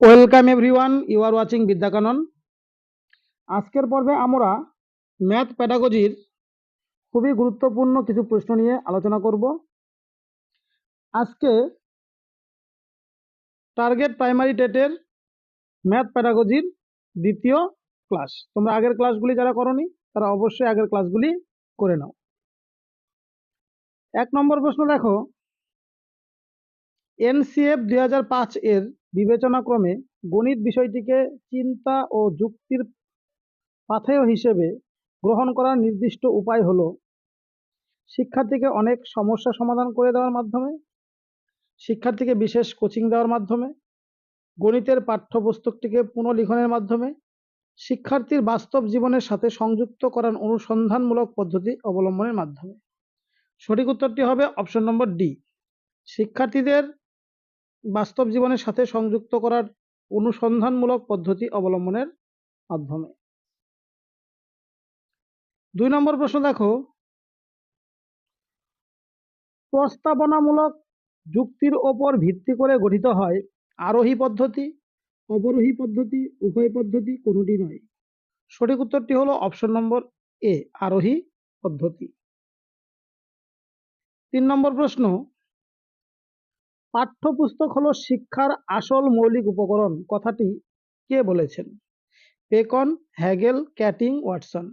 Welcome everyone you are watching Vidyakanan আজকের পর্বে আমরা ম্যাথ প্যাডাগজির খুবই গুরুত্বপূর্ণ কিছু প্রশ্ন নিয়ে আলোচনা করব। আজকে টার্গেট প্রাইমারি টেটের ম্যাথ প্যাডাগজির দ্বিতীয় ক্লাস তোমরা আগের ক্লাসগুলি যারা করনি, তারা অবশ্যই আগের ক্লাসগুলি করে নাও। এক নম্বর প্রশ্ন দেখো। এনসিএফ দুই হাজার পাঁচ এর বিবেচনাক্রমে গণিত বিষয়টিকে চিন্তা ও যুক্তির পাথেয় হিসেবে গ্রহণ করার নির্দিষ্ট উপায় হলো শিক্ষার্থীকে অনেক সমস্যা সমাধান করে দেওয়ার মাধ্যমে, শিক্ষার্থীকে বিশেষ কোচিং দেওয়ার মাধ্যমে, গণিতের পাঠ্যপুস্তকটিকে পুনঃলিখনের মাধ্যমে, শিক্ষার্থীর বাস্তব জীবনের সাথে সংযুক্ত করার অনুসন্ধানমূলক পদ্ধতি অবলম্বনের মাধ্যমে। সঠিক উত্তরটি হবে অপশন নম্বর ডি শিক্ষার্থীদের বাস্তব জীবনের সাথে সংযুক্ত করার অনুসন্ধানমূলক পদ্ধতি অবলম্বনের মাধ্যমে। দুই নম্বর প্রশ্ন দেখো। প্রস্তাবনামূলক যুক্তির ওপর ভিত্তি করে গঠিত হয় আরোহী পদ্ধতি, অবরোহী পদ্ধতি, উভয় পদ্ধতি কোনোটি নয়। সঠিক উত্তরটি হলো অপশন নম্বর এ, আরোহী পদ্ধতি। তিন নম্বর প্রশ্ন পাঠ্যপুস্তক হলো শিক্ষার আসল মৌলিক উপকরণ। কথাটি কে বলেছেন? পেকন, হ্যাগেল, ক্যাটিং, ওয়াটসন।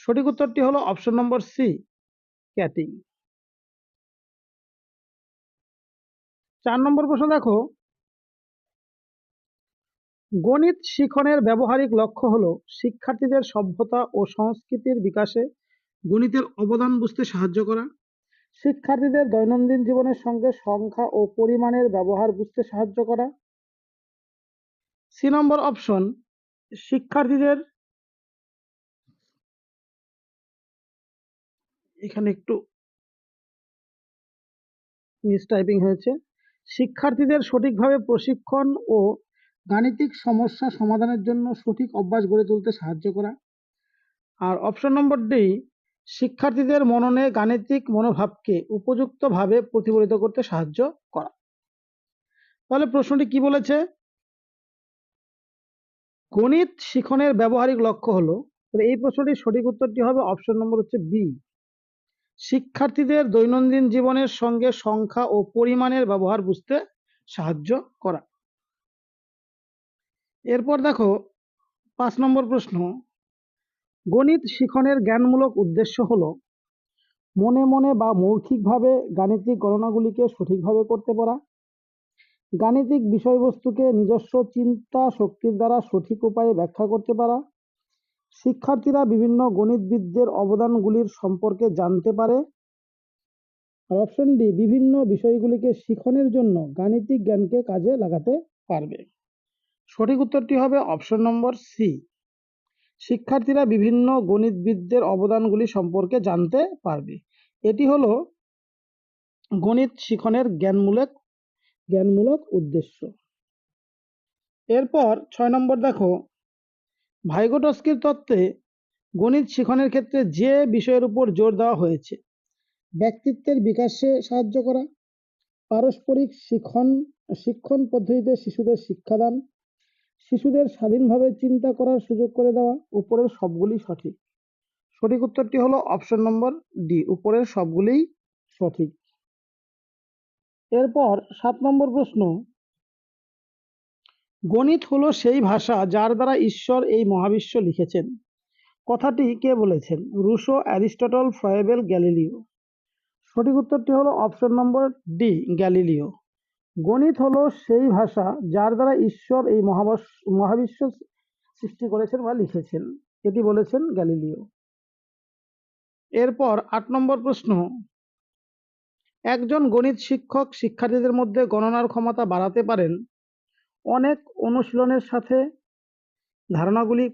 সঠিক উত্তরটি হলো অপশন নম্বর সি, ক্যাটিং। চার নম্বর প্রশ্ন দেখো। গণিত শিখনের ব্যবহারিক লক্ষ্য হলো শিক্ষার্থীদের সভ্যতা ও সংস্কৃতির বিকাশে গণিতের অবদান বুঝতে সাহায্য করা। শিক্ষার্থীদের দৈনন্দিন জীবনের সঙ্গে সংখ্যা ও পরিমাণের ব্যবহার বুঝতে সাহায্য করা। সি নম্বর অপশন, শিক্ষার্থীদের এখানে একটু মিস টাইপিং হয়েছে। শিক্ষার্থীদের সঠিকভাবে প্রশিক্ষণ ও গাণিতিক সমস্যা সমাধানের জন্য সঠিক অভ্যাস গড়ে তুলতে সাহায্য করা। আর অপশন নম্বর ডি শিক্ষার্থীদের মননে গাণিতিক মনোভাবকে উপযুক্তভাবে প্রতিফলিত করতে সাহায্য করা। তাহলে প্রশ্নটি কি বলেছে? গণিত শিখনের ব্যবহারিক লক্ষ্য হলো এই প্রশ্নটির সঠিক উত্তরটি হবে অপশন নম্বর হচ্ছে বি শিক্ষার্থীদের দৈনন্দিন জীবনের সঙ্গে সংখ্যা ও পরিমাণের ব্যবহার বুঝতে সাহায্য করা। এরপর দেখো, পাঁচ নম্বর প্রশ্ন গণিত শিখনের জ্ঞানমূলক উদ্দেশ্য হল মনে মনে বা মৌখিকভাবে গাণিতিক গণনাগুলিকে সঠিকভাবে করতে পারা গাণিতিক বিষয়বস্তুকে নিজস্ব চিন্তা শক্তির দ্বারা সঠিক উপায়ে ব্যাখ্যা করতে পারা। শিক্ষার্থীরা বিভিন্ন গণিতবিদদের অবদানগুলির সম্পর্কে জানতে পারে। অপশন ডি, বিভিন্ন বিষয়গুলিকে শিখনের জন্য গাণিতিক জ্ঞানকে কাজে লাগাতে পারবে। সঠিক উত্তরটি হবে অপশন নম্বর সি শিক্ষার্থীরা বিভিন্ন গণিতবিদদের অবদানগুলি সম্পর্কে জানতে পারবে। এটি হলো গণিত শিখনের জ্ঞানমূলক জ্ঞানমূলক উদ্দেশ্য। এরপর ছয় নম্বর দেখো, ভাইগোটস্কির তত্ত্বে গণিত শিখনের ক্ষেত্রে যে বিষয়ের উপর জোর দেওয়া হয়েছে, ব্যক্তিত্বের বিকাশে সাহায্য করা, পারস্পরিক শিখন, শিক্ষণ পদ্ধতিতে শিশুদের শিক্ষাদান শিশুদের স্বাধীনভাবে চিন্তা করার সুযোগ করে দেওয়া উপরের সবগুলি সঠিক। সঠিক উত্তরটি হলো অপশন নম্বর ডি উপরের সবগুলিই সঠিক। এরপর সাত নম্বর প্রশ্ন, গণিত হলো সেই ভাষা যার দ্বারা ঈশ্বর এই মহাবিশ্ব লিখেছেন। কথাটি কে বলেছেন? Rousseau, Aristotle, Froebel, Galileo. সঠিক উত্তরটি হলো অপশন নম্বর ডি গ্যালিলিও। গণিত হলো সেই ভাষা যার দ্বারা ঈশ্বর এই মহাবিশ্ব সৃষ্টি করেছেন বা লিখেছেন। এটি বলেছেন গ্যালিলিও। এরপর আট নম্বর প্রশ্ন। একজন গণিত শিক্ষক শিক্ষার্থীদের মধ্যে গণনার ক্ষমতা বাড়াতে পারেন। অনেক অনুশীলনের সাথে ধারণাগুলি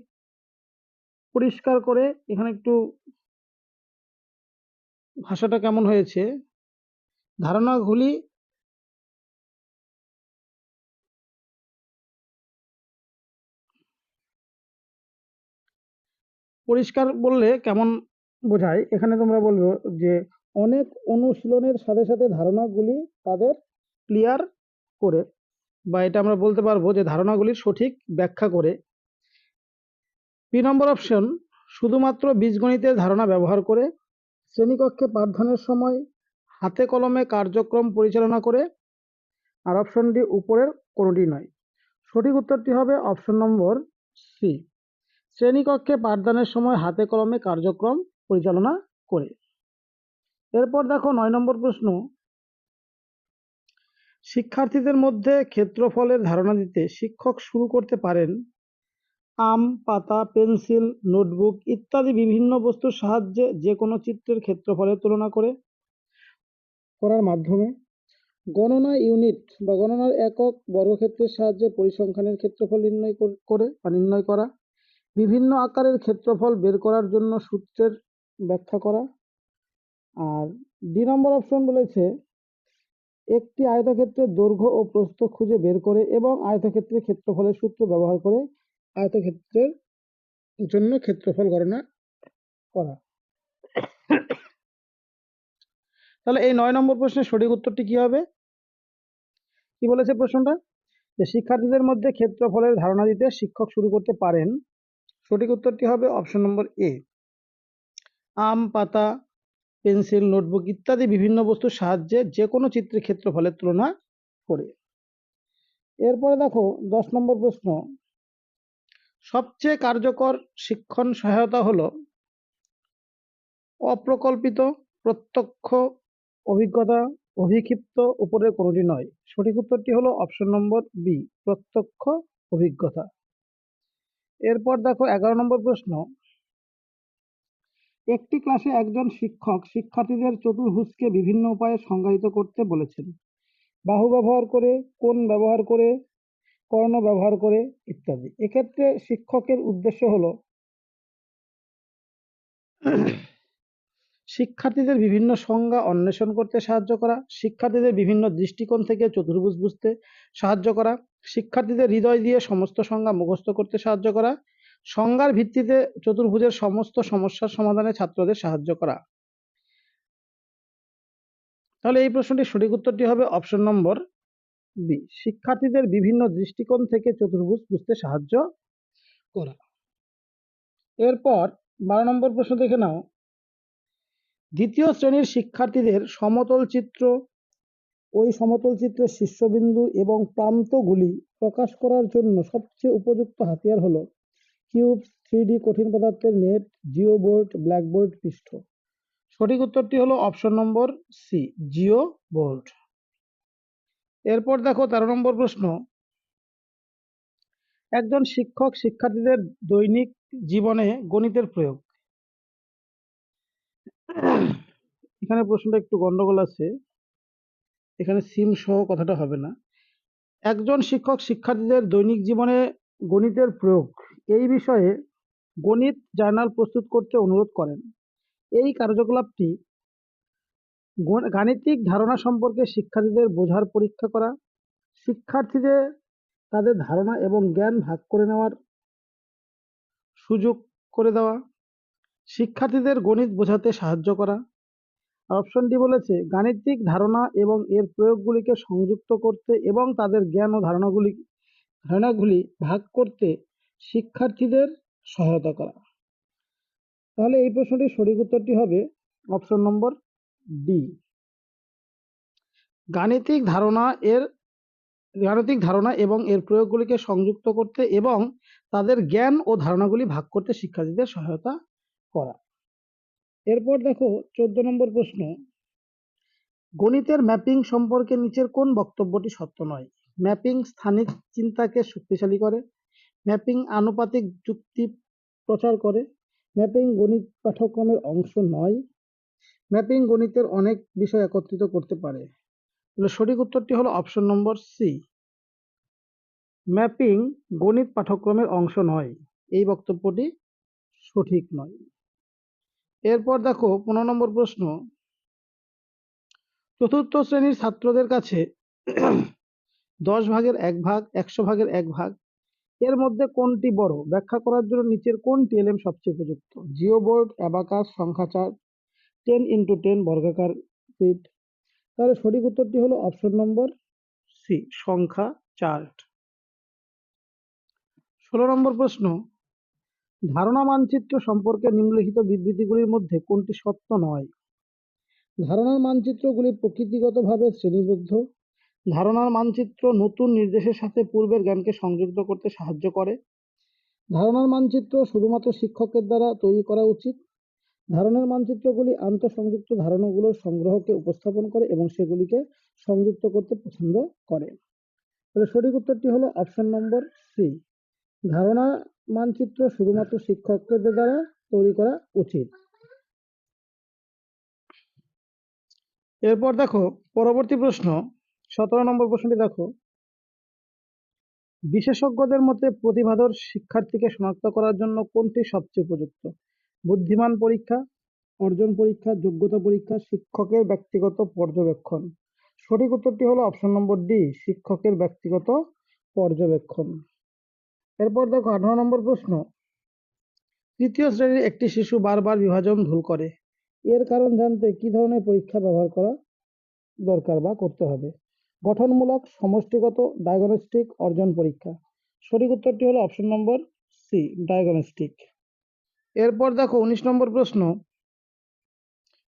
পরিষ্কার করে এখানে একটু ভাষাটা কেমন হয়েছে? ধারণাগুলি পরিষ্কার বললে কেমন বোঝায়? এখানে তোমরা বলব যে, অনেক অনুশীলনের সাথে সাথে ধারণাগুলি তাদের ক্লিয়ার করে বা এটা আমরা বলতে পারব যে ধারণাগুলির সঠিক ব্যাখ্যা করে। পি নম্বর অপশন শুধুমাত্র বীজগণিতের ধারণা ব্যবহার করে শ্রেণীকক্ষে পাঠদানের সময় হাতে কলমে কার্যক্রম পরিচালনা করে। আর অপশনটি উপরের কোনোটি নয়। সঠিক উত্তরটি হবে অপশন নম্বর সি। শ্রেণীকক্ষে পাঠদানের সময় হাতে কলমে কার্যক্রম পরিচালনা করে। এরপর দেখো নয় নম্বর প্রশ্ন। শিক্ষার্থীদের মধ্যে ক্ষেত্রফলের ধারণা দিতে শিক্ষক শুরু করতে পারেন আম, পাতা, পেন্সিল, নোটবুক ইত্যাদি বিভিন্ন বস্তুর সাহায্যে যে কোনো চিত্রের ক্ষেত্রফলের তুলনা করে করার মাধ্যমে। গণনা ইউনিট বা গণনার একক বর্গক্ষেত্রের সাহায্যে পরিসংখ্যানের ক্ষেত্রফল নির্ণয় করে বা নির্ণয় করা। বিভিন্ন আকারের ক্ষেত্রফল বের করার জন্য সূত্রের ব্যাখ্যা করা। আর দুই নম্বর অপশন বলেছে, একটি আয়তক্ষেত্রের দৈর্ঘ্য ও প্রস্থ খুঁজে বের করে এবং আয়তক্ষেত্রের ক্ষেত্রফলের সূত্র ব্যবহার করে আয়তক্ষেত্রের জন্য ক্ষেত্রফল গণনা করা। তাহলে এই নয় নম্বর প্রশ্নের সঠিক উত্তরটি কি হবে? কি বলেছে প্রশ্নটা? যে শিক্ষার্থীদের মধ্যে ক্ষেত্রফলের ধারণা দিতে শিক্ষক শুরু করতে পারেন সঠিক উত্তরটি হবে অপশন নম্বর এ আম, পাতা পেন্সিল নোটবুক ইত্যাদি বিভিন্ন বস্তুর সাহায্যে যে কোনো চিত্রের ক্ষেত্রফলের তুলনা করে। এরপরে দেখো, দশ নম্বর প্রশ্ন। সবচেয়ে কার্যকর শিক্ষণ সহায়তা হলো অপ্রকল্পিত, প্রত্যক্ষ, অভিজ্ঞতা, অভিক্ষিপ্ত উপরে কোনোটি নয়। সঠিক উত্তরটি হলো অপশন নম্বর বি প্রত্যক্ষ, অভিজ্ঞতা। এরপর দেখো এগারো নম্বর প্রশ্ন। একটি ক্লাসে একজন শিক্ষক শিক্ষার্থীদের চতুর্ভুজকে বিভিন্ন উপায়ে সংজ্ঞায়িত করতে বলেছেন। বাহু ব্যবহার করে কোন ব্যবহার করে, কর্ণ ব্যবহার করে ইত্যাদি। এক্ষেত্রে শিক্ষকের উদ্দেশ্য হলো শিক্ষার্থীদের বিভিন্ন সংজ্ঞা অন্বেষণ করতে সাহায্য করা, শিক্ষার্থীদের বিভিন্ন দৃষ্টিকোণ থেকে চতুর্ভুজ বুঝতে সাহায্য করা, শিক্ষার্থীদের হৃদয় দিয়ে সমস্ত সংজ্ঞা মুখস্থ করতে সাহায্য করা, সংজ্ঞার ভিত্তিতে চতুর্ভুজের সমস্ত সমস্যার সমাধানে ছাত্রদের সাহায্য করা। তাহলে এই প্রশ্নটির সঠিক উত্তরটি হবে অপশন নম্বর বি, শিক্ষার্থীদের বিভিন্ন দৃষ্টিকোণ থেকে চতুর্ভুজ বুঝতে সাহায্য করা। এরপর বারো নম্বর প্রশ্ন দেখে নাও। দ্বিতীয় শ্রেণির শিক্ষার্থীদের সমতল চিত্র, ওই সমতল চিত্রের শীর্ষবিন্দু এবং প্রান্তগুলি প্রকাশ করার জন্য সবচেয়ে উপযুক্ত হাতিয়ার হলো কিউব থ্রি কঠিন পদার্থের নেট জিও বোর্ড ব্ল্যাকবোর্ড পৃষ্ঠ। সঠিক উত্তরটি হলো option number C geo board এরপর দেখো তেরো নম্বর প্রশ্ন। একজন শিক্ষক শিক্ষার্থীদের দৈনিক জীবনে গণিতের প্রয়োগ। এখানে প্রশ্নটা একটু গন্ডগোল আছে। এখানে সিম সহ কথাটা হবে না। একজন শিক্ষক শিক্ষার্থীদের দৈনিক জীবনে গণিতের প্রয়োগ। এই বিষয়ে গণিত জার্নাল প্রস্তুত করতে অনুরোধ করেন। এই কার্যকলাপটি গাণিতিক ধারণা সম্পর্কে শিক্ষার্থীদের বোঝার পরীক্ষা করা, শিক্ষার্থীদের তাদের ধারণা এবং জ্ঞান ভাগ করে নেওয়ার সুযোগ করে দেওয়া শিক্ষার্থীদের গণিত বোঝাতে সাহায্য করা। অপশনটি বলেছে, গাণিতিক ধারণা এবং এর প্রয়োগগুলিকে সংযুক্ত করতে এবং তাদের জ্ঞান ও ধারণাগুলি ধারণাগুলি ভাগ করতে শিক্ষার্থীদের সহায়তা করা। তাহলে এই প্রশ্নটির সঠিক উত্তরটি হবে অপশন নম্বর ডি গাণিতিক ধারণা এর, গাণিতিক ধারণা এবং এর প্রয়োগগুলিকে সংযুক্ত করতে এবং তাদের জ্ঞান ও ধারণাগুলি ভাগ করতে শিক্ষার্থীদের সহায়তা করা। এরপর দেখো চোদ্দ নম্বর প্রশ্ন, গণিতের ম্যাপিং সম্পর্কে নিচের কোন বক্তব্যটি সত্য নয়? ম্যাপিং স্থানিক চিন্তাকে শক্তিশালী করে, ম্যাপিং আনুপাতিক যুক্তি প্রচার করে, ম্যাপিং গণিত পাঠ্যক্রমের অংশ নয়, ম্যাপিং গণিতের অনেক বিষয় একত্রিত করতে পারে। সঠিক উত্তরটি হলো অপশন নম্বর সি ম্যাপিং গণিত পাঠ্যক্রমের অংশ নয়, এই বক্তব্যটি সঠিক নয়। এরপর দেখো পনেরো নম্বর প্রশ্ন। চতুর্থ শ্রেণির ছাত্রদের কাছে দশ ভাগের এক ভাগ, একশো ভাগের এক ভাগ, এর মধ্যে কোনটি বড়? ব্যাখ্যা করার জন্য নিচের কোন টিএলএম সবচেয়ে উপযুক্ত? জিও বোর্ড, অ্যাবাকাস, সংখ্যা চার্ট টেন ইন্টু টেন বর্গাকার ফিট। তাহলে সঠিক উত্তরটি হলো অপশন নম্বর সি, সংখ্যা চার্ট ষোলো নম্বর প্রশ্ন ধারণা মানচিত্র সম্পর্কে নিম্নলিখিত বিবৃতিগুলির মধ্যে কোনটি সত্য নয়? ধারণার মানচিত্রগুলি প্রকৃতিগতভাবে শ্রেণীবদ্ধ। ধারণার মানচিত্র নতুন নির্দেশের সাথে পূর্বের জ্ঞানকে সংযুক্ত করতে সাহায্য করে। ধারণার মানচিত্র শুধুমাত্র শিক্ষকের দ্বারা তৈরি করা উচিত। ধারণার মানচিত্রগুলি আন্তঃসংযুক্ত ধারণাগুলোর সংগ্রহকে উপস্থাপন করে এবং সেগুলিকে সংযুক্ত করতে পছন্দ করে। তাহলে সঠিক উত্তরটি হলো অপশন নম্বর সি। ধারণা মানচিত্র শুধুমাত্র শিক্ষকদের দ্বারা তৈরি করা উচিত। এরপর দেখো, পরবর্তী প্রশ্ন, সতেরো নম্বর প্রশ্নটি দেখো। বিশেষজ্ঞদের মতে প্রতিভাধর শিক্ষার্থীকে শনাক্ত করার জন্য কোনটি সবচেয়ে উপযুক্ত? বুদ্ধিমান পরীক্ষা, অর্জন পরীক্ষা, যোগ্যতা পরীক্ষা, শিক্ষকের ব্যক্তিগত পর্যবেক্ষণ। সঠিক উত্তরটি হলো অপশন নম্বর ডি, শিক্ষকের ব্যক্তিগত পর্যবেক্ষণ। এরপর দেখো আঠারো নম্বর প্রশ্ন। তৃতীয় শ্রেণির একটি শিশু বারবার বিভাজন ভুল করে। এর কারণ জানতে কি ধরনের পরীক্ষা ব্যবহার করা দরকার বা করতে হবে? গঠনমূলক, সমষ্টিগত ডায়াগনস্টিক অর্জন পরীক্ষা। সঠিক উত্তরটি হলো অপশন নম্বর সি ডায়াগনস্টিক এরপর দেখো উনিশ নম্বর প্রশ্ন।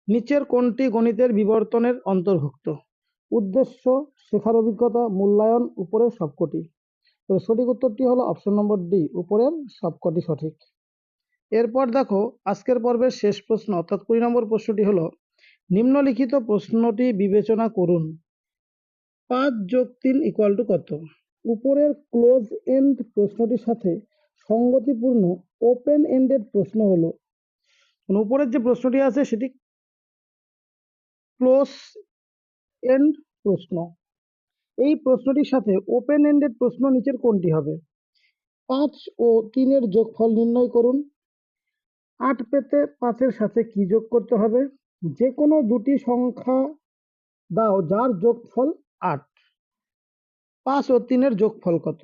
নিচের কোনটি গণিতের বিবর্তনের অন্তর্ভুক্ত? উদ্দেশ্য, শেখার অভিজ্ঞতা, মূল্যায়ন, উপরের সবকটি। তো সঠিক উত্তরটি হলো অপশন নম্বর ডি উপরের সবকটি সঠিক। এরপর দেখো, আজকের পর্বের শেষ প্রশ্ন, অর্থাৎ কুড়ি নম্বর প্রশ্নটি হলো, নিম্নলিখিত প্রশ্নটি বিবেচনা করুন। পাঁচ যোগ তিন ইকুয়াল টু কত? উপরের ক্লোজ এন্ড প্রশ্নটির সাথে সঙ্গতিপূর্ণ ওপেন এন্ডেড প্রশ্ন হলো। মানে উপরের যে প্রশ্নটি আছে, সেটি ক্লোজ এন্ড প্রশ্ন। এই প্রশ্নটির সাথে ওপেন এন্ডেড প্রশ্ন নিচের কোনটি হবে? পাঁচ ও তিনের যোগফল নির্ণয় করুন। আট পেতে পাঁচের সাথে কি যোগ করতে হবে? যে কোনো দুটি সংখ্যা দাও যার যোগফল আট। পাঁচ ও তিনের যোগফল কত?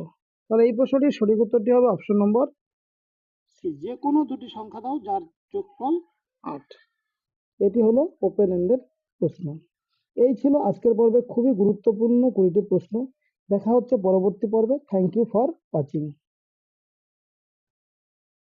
তাহলে এই প্রশ্নটির সঠিক উত্তরটি হবে অপশন নম্বর যে কোনো দুটি সংখ্যা দাও যার যোগফল আট। এটি হলো ওপেন এন্ডেড প্রশ্ন। এই ছিল আজকের পর্বে খুবই গুরুত্বপূর্ণ কুড়িটি প্রশ্ন। দেখা হচ্ছে পরবর্তী পর্বে। Thank you for watching